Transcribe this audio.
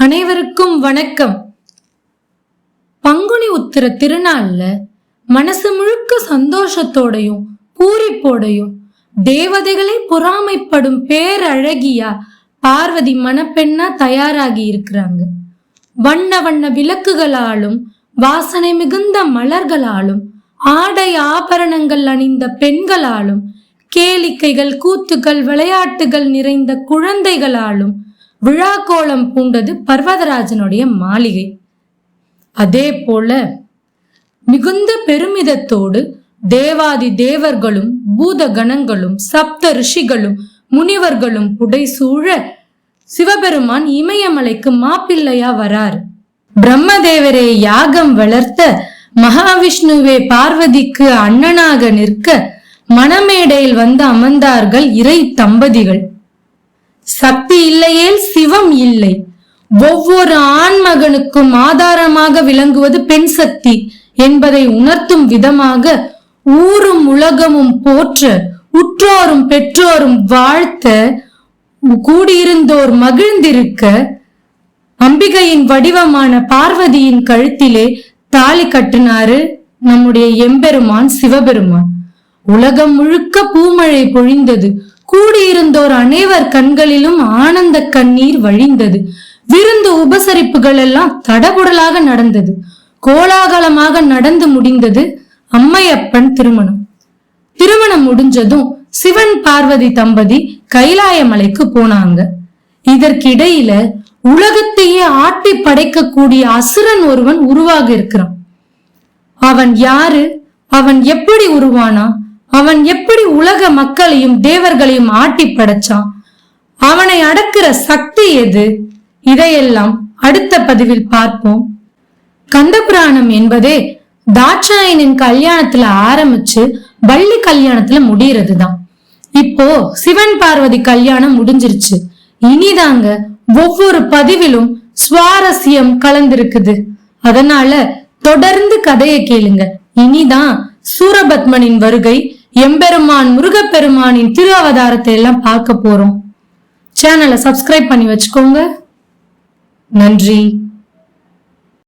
அனைவருக்கும் வணக்கம். பங்குனி உத்திர திருநாள்ல மனசு முழுக்க சந்தோஷத்தோடையும் பூரிப்போடையும் தேவதைகளை பொறாமைப்படும் பேரழகியா பார்வதி மணப்பெண்ணா தயாராகி இருக்கிறாங்க. வண்ண வண்ண விளக்குகளாலும் வாசனை மிகுந்த மலர்களாலும் ஆடை ஆபரணங்கள் அணிந்த பெண்களாலும் கேளிக்கைகள் கூத்துகள் விளையாட்டுகள் நிறைந்த குழந்தைகளாலும் விழா கோலம் பூண்டது பர்வதராஜனுடைய மாளிகை. அதே போல மிகுந்த பெருமிதத்தோடு தேவாதி தேவர்களும் பூத கணங்களும் சப்த ரிஷிகளும் முனிவர்களும் புடைசூழ சிவபெருமான் இமயமலைக்கு மாப்பிள்ளையா வரார். பிரம்மதேவரே யாகம் வளர்த்த மகாவிஷ்ணுவே பார்வதிக்கு அண்ணனாக நிற்க மணமேடையில் வந்து அமர்ந்தார்கள் இறை தம்பதிகள். சக்தி இல்லையேல் சிவம் இல்லை. ஒவ்வொரு ஆண்மகனுக்கும் ஆதாரமாக விளங்குவது பெண் சக்தி என்பதை உணர்த்தும் விதமாக ஊரும் உலகமும் போற்ற உற்றோரும் பெற்றோரும் வாழ்த்த கூடியிருந்தோர் மகிழ்ந்திருக்க அம்பிகையின் வடிவமான பார்வதியின் கழுத்திலே தாலி கட்டினாரு நம்முடைய எம்பெருமான் சிவபெருமான். உலகம் முழுக்க பூமழை பொழிந்தது. கூடியிருந்தோர் அனைவர் கண்களிலும் ஆனந்த கண்ணீர் வழிந்தது. விருந்து உபசரிப்புகள் எல்லாம் தடபுடலாக நடந்தது. கோலாகலமாக நடந்து முடிந்தது அம்மையப்பன் திருமணம். திருமணம் முடிஞ்சதும் சிவன் பார்வதி தம்பதி கைலாயமலைக்கு போனாங்க. இதற்கிடையில உலகத்தையே ஆட்டி படைக்கக்கூடிய அசுரன் ஒருவன் உருவாக இருக்கிறான் அவன் யாரு? அவன் எப்படி உருவானா? அவன் எப்படி உலக மக்களையும் தேவர்களையும் ஆட்டி படைச்சான்? அவனை அடக்குற சக்தி எது? இதையெல்லாம் அடுத்த பதிவில் பார்ப்போம். கந்தபுராணம் என்பதே தாட்சாயனின் கல்யாணத்துல ஆரம்பிச்சு வள்ளி கல்யாணத்துல முடியறது தான் இப்போ சிவன் பார்வதி கல்யாணம் முடிஞ்சிருச்சு. இனிதாங்க ஒவ்வொரு பதிவிலும் சுவாரஸ்யம் கலந்திருக்குது. அதனால தொடர்ந்து கதையை கேளுங்க. இனிதான் சூரபத்மனின் வருகை. எம்பெருமான் முருகப்பெருமானின் திரு அவதாரத்தை எல்லாம் பார்க்க போறோம். சேனலை சப்ஸ்கிரைப் பண்ணி வச்சுக்கோங்க. நன்றி.